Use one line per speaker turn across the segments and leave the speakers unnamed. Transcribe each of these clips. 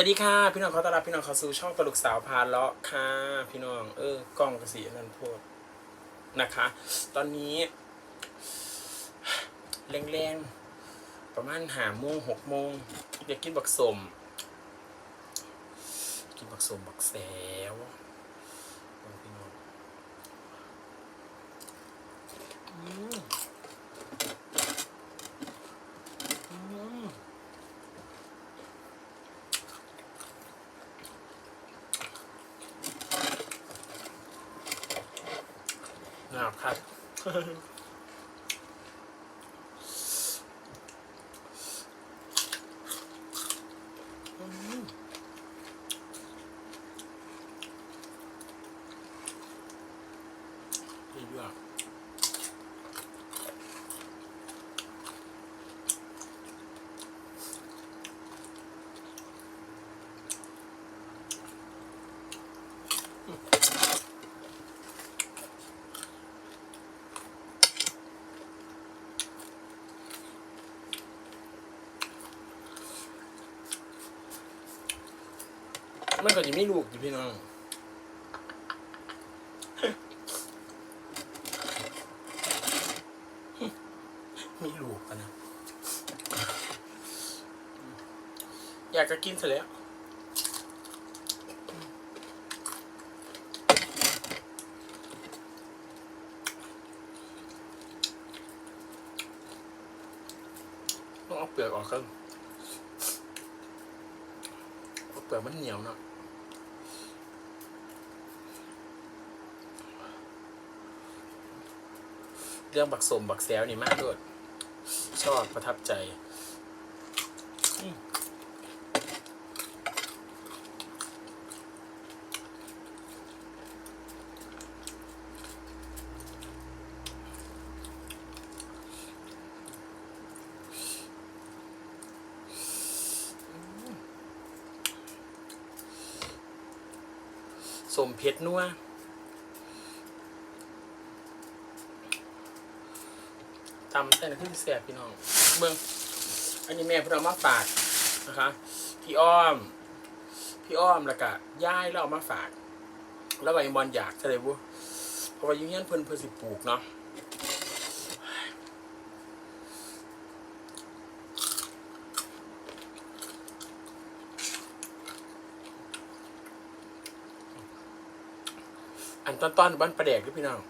วัสดีค่ะ พี่น้องเขาต้อนรับพี่น้องเข้าสู่ช่องตลกสาวพาเลาะค่ะ พี่น้อง เออกล้องกระสีนั่นโพดนะคะ ตอนนี้แรงๆประมาณหาโมงหกโมงอยากกินบักสม กินบักสมบักแซวเอาพี่น้องอืมอืม นะครับอืมดีด้วย มันก็จะไม่ลูกอยู่พี่น้องมีลูกกันนะ อยากจะกินเสร็จแล้วต้องเอาเปลือกออกกันเพราะเปลือกมันเหนียวเนาะ เรื่องบักสมบักแซวนี่มากด้วยชอบประทับใจอืมสมเพชรนัวำแต่น้ำพริกแสบพี่น้องเบิ้งอันนี้แม่พิ่นเอามาฝากนะคะ พี่อ้อม พี่อ้อมแล้วก็ย่ายแล้วเอามาฝาก แล้วก็ยังบอลอยากจะเลยบุเพราะว่าอยุ่งยันเพิ่นเพิ่นสิปลูกเนาะอันต้นๆบ้านประแดกด้วยพี่น้อง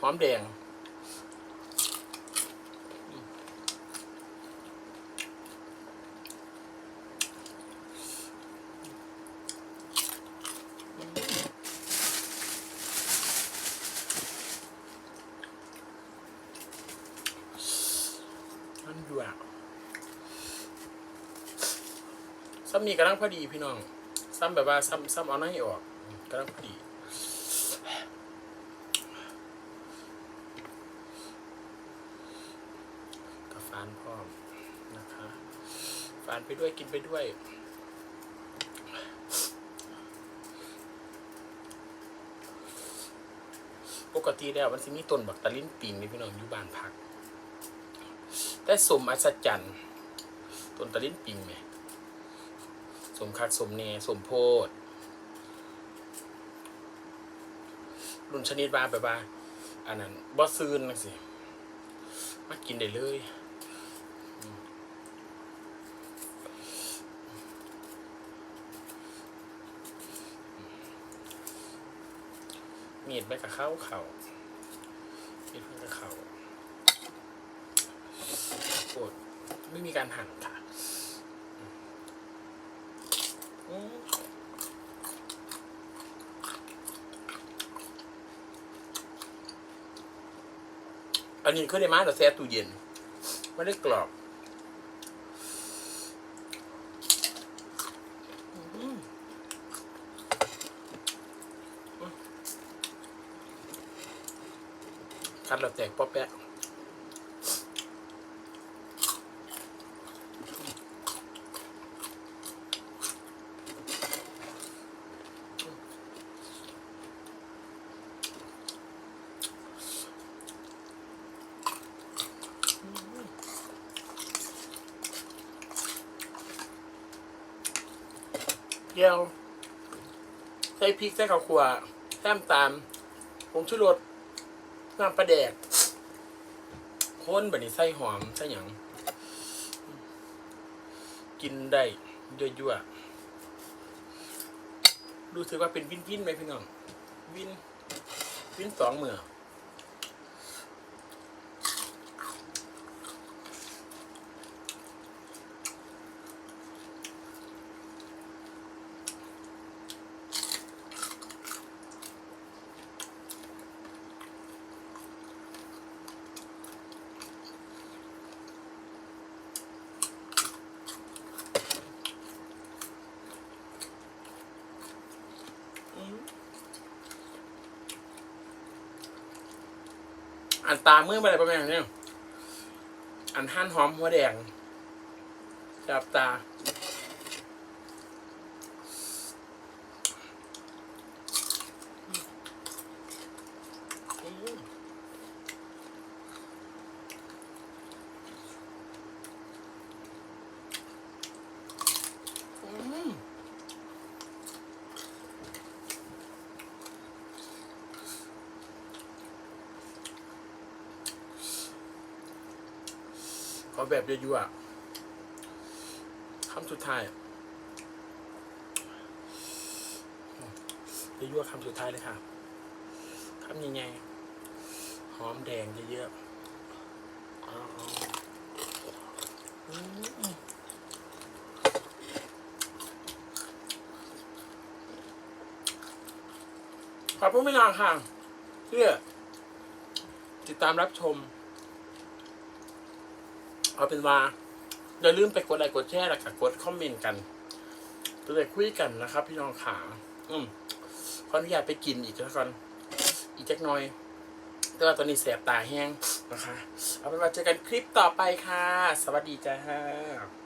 หอมแดง ซ้ำนี่กำลังพอดีพี่น้อง ซ้ำแบบว่าซ้ำซ้ำเอาหน้าให้ออกกำลังพอดีกับฟานพร้อมนะคะฟานไปด้วยกินไปด้วยปกติแล้วมันสิมีต้นบักตะลิ้นปิงนี่พี่น้องอยู่บ้านพัก แต่สมอัศจรรย์ต้นตะลิ้นปิงไหม สมคักสมเนสมโพดรุ่นชนิดว่าแบบว่าอันนั้นบอซืนนะสิมากินได้เลยมีดไปกับข้าวเข่ามีดไปกับเข่าโกดไม่มีการหั่นค่ะอืม อันนี้เขาได้มาเราแซ่ตู้เย็นไม่ได้กรอบคัดเราแตกป๊อปแปะ แก้วใส่พริกใส่ข้าวคั่วแต้มตามผงชูรสน้ำปลาแดกข้นแบบนี้ใส่หอมใส่หยังกินได้ยั่วๆรู้สึกว่าเป็นวินวินไหมพี่น้อง วิน วินสองเมือ อันตาเมือมาอะไรประมาณนี้อันหั่นหอมหัวแดงจับตา อืม ขอแบบยั่วๆคำสุดท้ายยั่วๆคำสุดท้ายเลยค่ะคำยังไงหอมแดงเยอะๆเอาๆอืมขอบคุณพี่นางค่ะเพื่อติดตามรับชม เอาเป็นว่าอย่าลืมไปกดไลค์กดแชร์และกดคอมเมนต์กันจะได้คุยกันนะครับ พี่น้องขาอืมขออนุญาตไปกินอีกแล้วกันอีกจักหน่อยแต่ว่าตอนนี้แสบตาแห้งนะคะ เอาเป็นว่าเจอกันคลิปต่อไปค่ะ สวัสดีจ้า